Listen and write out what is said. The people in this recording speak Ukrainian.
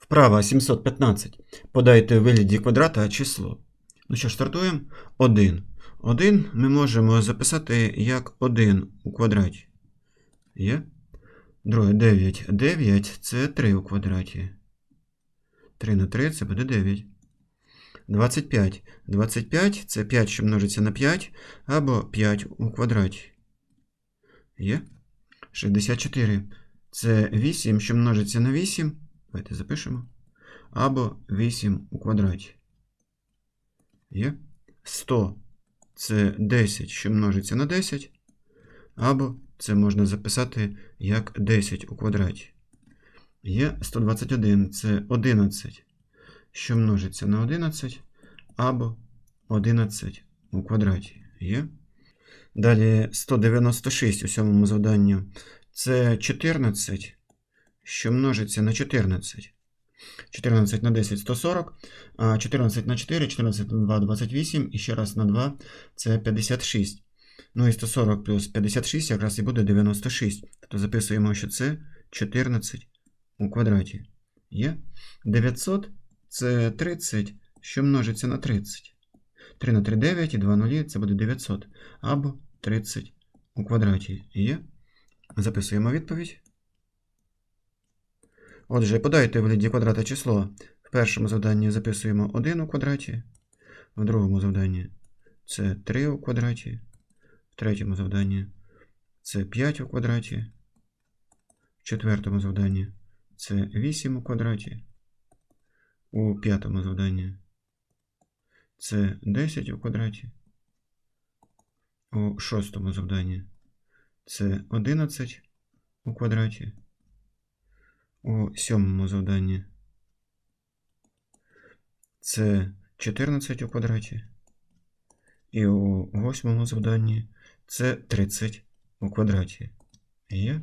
Вправа 715. Подайте у вигляді квадрата число. Ну що ж, стартуємо. 1. 1 ми можемо записати як 1 у квадраті. Є? Друге 9. 9 це 3 у квадраті. 3 на 3 це буде 9. 25. 25 це 5, що множиться на 5, або 5 у квадраті. Є? 64. Це 8, що множиться на 8. Давайте запишемо. Або 8 у квадраті. Є? 100 це 10, що множиться на 10. Або це можна записати як 10 у квадраті. Є 121 це 11, що множиться на 11. Або 11 у квадраті. Є? Далі 196 у сьомому завданні. Це 14, що множиться на 14. 14 на 10 140, 14 на 4, 14 на 2 28, і ще раз на 2 це 56. Ну і 140 плюс 56 якраз і буде 96. Тобто записуємо, що це 14 у квадраті. Є? 900 це 30, що множиться на 30. 3 на 3 9 і 2 нулі це буде 900. Або 30 у квадраті. Є? Записуємо відповідь. Отже, подайте в вигляді квадрата число. В першому завданні записуємо 1 у квадраті, в другому завданні це 3 у квадраті, в третьому завданні це 5 у квадраті, в четвертому завданні це 8 у квадраті, у п'ятому завданні це 10 у квадраті, у шостому завданні це 11 у квадраті. У сьомому завданні це 14 у квадраті. І у восьмому завданні це 30 у квадраті. Є?